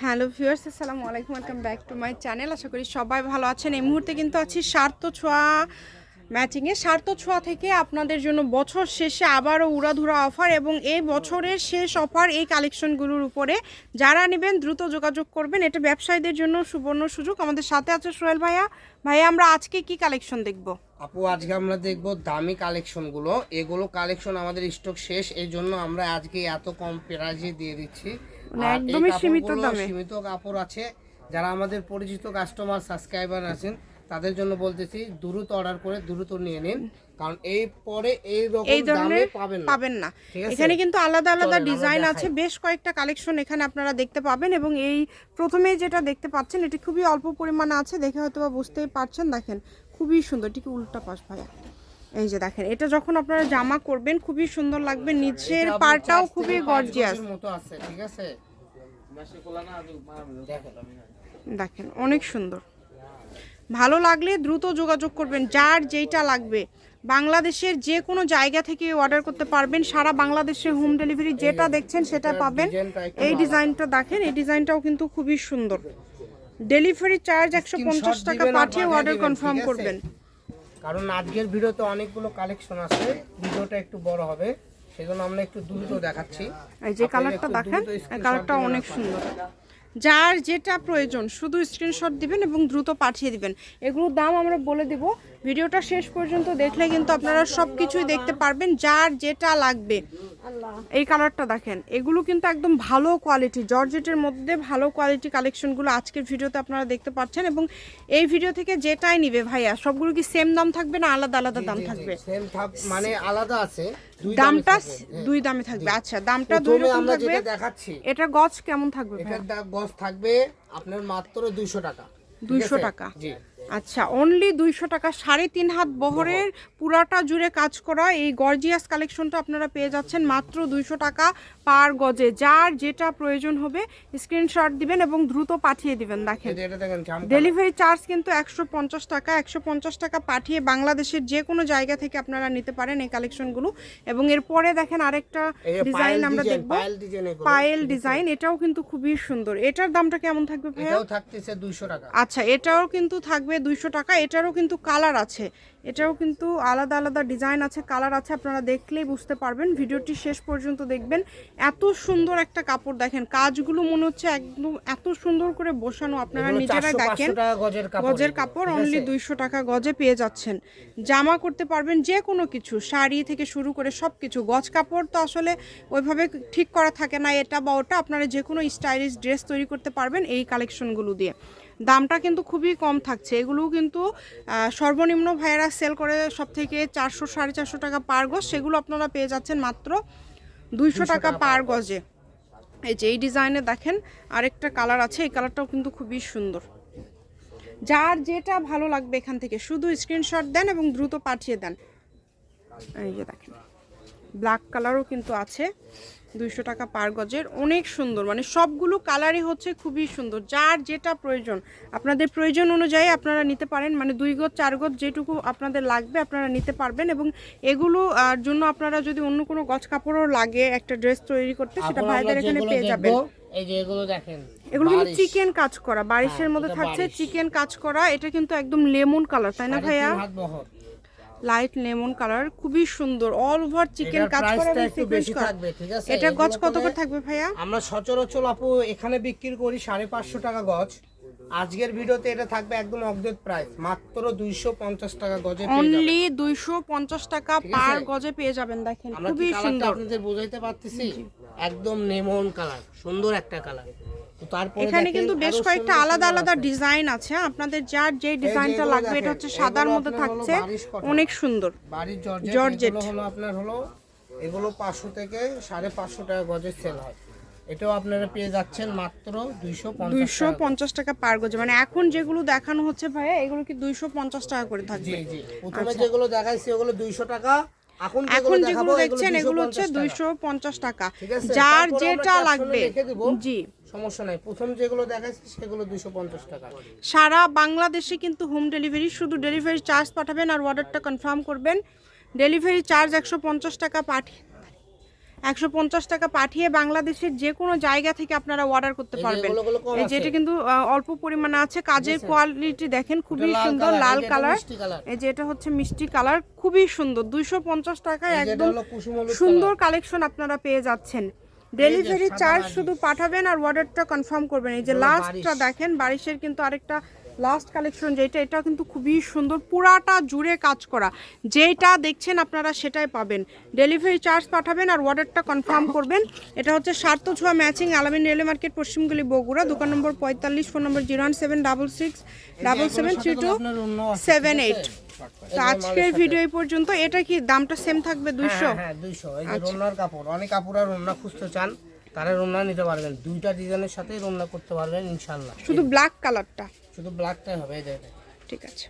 Hello viewers, আসসালামু আলাইকুম, welcome back to my channel. আশা করি সবাই ভালো আছেন। এই মুহূর্তে কিন্তু আছি স্বার্থ ছোঁয়া ম্যাচিংয়ে স্বার্থ ছোঁয়া থেকে আপনাদের জন্য বছর শেষে আবারও উড়াধুরা অফার এবং এই বছরের শেষ অফার এই কালেকশনগুলোর উপরে যারা নেবেন দ্রুত যোগাযোগ করবেন। এটা ব্যবসায়ীদের জন্য সুবর্ণ সুযোগ। আমাদের সাথে আছে সোহেল ভাইয়া। ভাইয়া, আমরা আজকে কি কালেকশন দেখব? আপু, আজকে আমরা দেখব দামি কালেকশনগুলো। এগুলো কালেকশন আমাদের স্টক শেষ। এই জন্য আমরা আজকে এত কম প্রাইজে দিয়ে দিচ্ছি। মানে একদমই সীমিত দামে। সীমিত কাপড় আছে। যারা আমাদের পরিচিত কাস্টমার সাবস্ক্রাইবার আছেন তাদের জন্য বলতেছি দ্রুত অর্ডার করে দ্রুত নিয়ে নিন। কারণ এই পরে এই রকম দামে পাবেন না। পাবেন না। এখানে কিন্তু আলাদা আলাদা ডিজাইন আছে। বেশ কয়েকটা কালেকশন এখানে আপনারা দেখতে পাবেন এবং এই প্রথমে যেটা দেখতে পাচ্ছেন এটি খুবই অল্প পরিমাণে আছে। দেখে হয়তো বা বুঝতেই পারছেন। দেখেন খুবই সুন্দর। ঠিক উল্টা পাশ ভাইয়া। এই যে দেখেন এটা যখন আপনারা জামা করবেন খুবই সুন্দর লাগবে। নিচের চার খুবই গর্জিয়াস মতো আছে ঠিক আছে? দেখেন। অনেক সুন্দর। ভালো লাগলে দ্রুত যোগাযোগ করবেন যার যেইটা লাগবে। বাংলাদেশের যে কোনো জায়গা থেকে অর্ডার করতে পারবেন। সারা বাংলাদেশে হোম ডেলিভারি যেটা দেখছেন সেটা পাবেন। এই ডিজাইনটা দেখেন এই ডিজাইনটাও কিন্তু খুবই সুন্দর। ডেলিভারি চার্জ একশো পঞ্চাশ টাকা পাঠিয়ে অর্ডার কনফার্ম করবেন। কারণ আজকের ভিডিওতে অনেকগুলো কালেকশন আছে ভিডিওটা একটু বড় হবে সেজন্য আমরা একটু দ্রুত দেখাচ্ছি। এই যে কালারটা দেখেন এই কালারটা অনেক সুন্দর। যার যেটা প্রয়োজন শুধু স্ক্রিনশট দিবেন এবং দ্রুত পাঠিয়ে দিবেন। এগুলোর দাম আমরা বলে দিব। ভিডিওটা শেষ পর্যন্ত দেখলে কিন্তু আপনারা সব কিছুই দেখতে পারবেন যার যেটা লাগবে। এই কালারটা দেখেন এগুলো কিন্তু একদম ভালো কোয়ালিটি জর্জেটের মধ্যে ভালো কোয়ালিটি কালেকশনগুলো আজকের ভিডিওতে আপনারা দেখতে পাচ্ছেন এবং এই ভিডিও থেকে যেটাই নিবে ভাইয়া সবগুলো কি সেম দাম থাকবে না আলাদা আলাদা দাম থাকবে? সেম মানে আলাদা আছে। দামটা। দুই দামে থাকবে। আচ্ছা দামটা দুই রকম থাকবে। দেখাচ্ছি এটা গজ কেমন থাকবে এটা গছ গজ থাকবে আপনার মাত্র দুইশো টাকা। দুইশো 200 টাকা। জি। আচ্ছা অনলি দুইশো টাকা সাড়ে তিন হাত বহরের পুরাটা জুড়ে কাজ করা এই গর্জিয়াস কালেকশনটা আপনারা পেয়ে যাচ্ছেন মাত্র দুইশো টাকা পার গজে। যার যেটা প্রয়োজন হবে স্ক্রিনশট দিবেন এবং দ্রুত পাঠিয়ে দিবেন দেখেন। ডেলিভারি চার্জ কিন্তু একশো পঞ্চাশ টাকা একশো পঞ্চাশ টাকা পাঠিয়ে বাংলাদেশের যে কোনো জায়গা থেকে আপনারা নিতে পারেন এই কালেকশনগুলো এবং এরপরে দেখেন আরেকটা ডিজাইন আমরা দেখব। পায়েল ডিজাইন এটাও কিন্তু খুবই সুন্দর। এটার দামটা কেমন থাকবে ভাইয়া? থাকতেছে দুইশো টাকা। আচ্ছা এটাও কিন্তু থাকবে দুইশো টাকা এটারও কিন্তু কালার আছে। এটাও কিন্তু আলাদা আলাদা ডিজাইন আছে কালার আছে আপনারা দেখলেই বুঝতে পারবেন। ভিডিওটি শেষ পর্যন্ত দেখবেন। এত সুন্দর একটা কাপড় দেখেন কাজগুলো মনে হচ্ছে একদম এত সুন্দর করে বসানো আপনারা নিজেরা 400 দেখেন। গজের কাপড় অনলি দুইশো টাকা গজে পেয়ে যাচ্ছেন। জামা করতে পারবেন যে কোনো কিছু শাড়ি থেকে শুরু করে সব কিছু গজ কাপড় তো আসলে ওইভাবে ঠিক করা থাকে না এটা বা ওটা আপনারা যে কোনো স্টাইলিশ ড্রেস তৈরি করতে পারবেন এই কালেকশনগুলো দিয়ে। দামটা কিন্তু খুবই কম থাকছে। এগুলোও কিন্তু সর্বনিম্ন ভাইয়েরা সেল করে সব থেকে চারশো সাড়ে চারশো টাকা পার গজ। সেগুলো আপনারা পেয়ে যাচ্ছেন মাত্র দুইশো টাকা পার গজে। এই যে এই ডিজাইনে দেখেন আরেকটা কালার আছে এই কালারটাও কিন্তু খুবই সুন্দর। যার যেটা ভালো লাগবে এখান থেকে শুধু স্ক্রিনশট দেন এবং দ্রুত পাঠিয়ে দেন। এই যে দেখেন ব্ল্যাক কালারও কিন্তু আছে। দুইশো টাকা পার গজের অনেক সুন্দর। মানে সবগুলো কালারই হচ্ছে খুবই সুন্দর। যার যেটা প্রয়োজন আপনাদের প্রয়োজন অনুযায়ী আপনারা নিতে পারেন। মানে দুই গজ চার গজ যেটুকু আপনাদের লাগবে আপনারা নিতে পারবেন এবং এগুলো জন্য আপনারা যদি অন্য কোনো গজ কাপড়ও লাগে একটা ড্রেস তৈরি করতে সেটা ভাইদের এখানে পেয়ে যাবেন। এই যে এগুলো দেখেন এগুলো কিন্তু চিকেন কাজ করা বারিশের মধ্যে এটা থাকছে চিকেন কাজ করা এটা কিন্তু একদম লেমন কালার তাই না ভাইয়া। লাইট লেমন কালার খুবই সুন্দর অল ওভার চিকেন কাজ করা একটু বেশি থাকবে ঠিক আছে? এটা গজ কত করে থাকবে ভাইয়া? আমরা সচরাচর আপু এখানে বিক্রি করি সাড়ে পাঁচশো টাকা গজ। আজকের ভিডিওতে এটা থাকবে একদম অগ্রেত প্রাইস মাত্র দুইশো পঞ্চাশ টাকা গজে পেয়ে যাবেন। অনলি দুইশো পঞ্চাশ টাকা পার গজে পেয়ে যাবেন দেখেন খুবই সুন্দর। আপনাদের বোঝাইতে পারতেছি? একদম নেমন কালার সুন্দর একটা কালার এখানে কিন্তু বেশ কয়েকটা আলাদা আলাদা ডিজাইন আছে আপনাদের যার যে ডিজাইনটা লাগবে এটা হচ্ছে সাদার মধ্যে থাকছে অনেক সুন্দর। বাড়ির জর্জেট। হলো আপনার হলো এগুলো পাঁচশো থেকে সাড়ে পাঁচশো টাকা গজে সেল হয়। এটাও আপনারা পেয়ে যাচ্ছেন মাত্র দুইশো পঞ্চাশ টাকা পার গজে। মানে এখন যেগুলো দেখানো হচ্ছে ভাইয়া এগুলো কি দুইশো পঞ্চাশ টাকা করে থাকবে? জি প্রথমে যেগুলো দেখাইছি ওগুলো দুইশো টাকা। এখন আচ্ছা। যেগুলো দেখছেন এগুলো হচ্ছে 250 টাকা। দুইশো পঞ্চাশ টাকা। যার যেটা লাগবে জি। সমস্যা নাই। প্রথম যেগুলো দেখাইছি সেগুলো দুইশো পঞ্চাশ টাকা। সারা বাংলাদেশে কিন্তু হোম ডেলিভারি শুধু ডেলিভারি চার্জ পাঠাবেন আর অর্ডারটা কনফার্ম করবেন। ডেলিভারি চার্জ একশো পঞ্চাশ টাকা পাঠিয়ে একশো পঞ্চাশ টাকা পাঠিয়ে বাংলাদেশের যে কোনো জায়গা থেকে আপনারা অর্ডার করতে পারবেন। এগুলো- এগুলো কম এই যে এটা আছে। কিন্তু অল্প পরিমাণে আছে। কাজের কোয়ালিটি দেখেন খুবই সুন্দর লাল কালার এই যে এটা হচ্ছে মিষ্টি কালার খুবই সুন্দর। দুইশো পঞ্চাশ টাকায় একদম সুন্দর কালেকশন আপনারা পেয়ে যাচ্ছেন। ডেলিভারি চার্জ শুধু পাঠাবেন আর অর্ডারটা কনফার্ম করবেন। এই যে লাস্টটা দেখেন বারিশের কিন্তু আরেকটা লাস্ট কালেকশন যেটা এটা কিন্তু খুবই সুন্দর পুরাটা জুড়ে কাজ করা। যেটা দেখছেন আপনারা সেটাই পাবেন। ডেলিভারি চার্জ পাঠাবেন আর অর্ডারটা কনফার্ম করবেন। এটা হচ্ছে সার্থ ছোঁয়া ম্যাচিং আলামিন রেলওয়ে মার্কেট পশ্চিমগুলি বগুড়া দোকান নম্বর পঁয়তাল্লিশ phone number zero one seven double six double seven three two seven eight? তো আজকের ভিডিও এই পর্যন্ত। এটা কি দামটা সেম থাকবে দুইশো? হ্যাঁ হ্যাঁ দুইশো আচ্ছা। রোনার কাপড় অনেক কাপড় আর রোনা খুঁজতে চান তারা রোনা নিতে পারবেন। দুইটা ডিজাইনের সাথেই রোনা করতে পারবেন ইনশাল্লাহ শুধু ব্ল্যাক কালারটা শুধু ব্ল্যাকটাই হবে এই ঠিক আছে।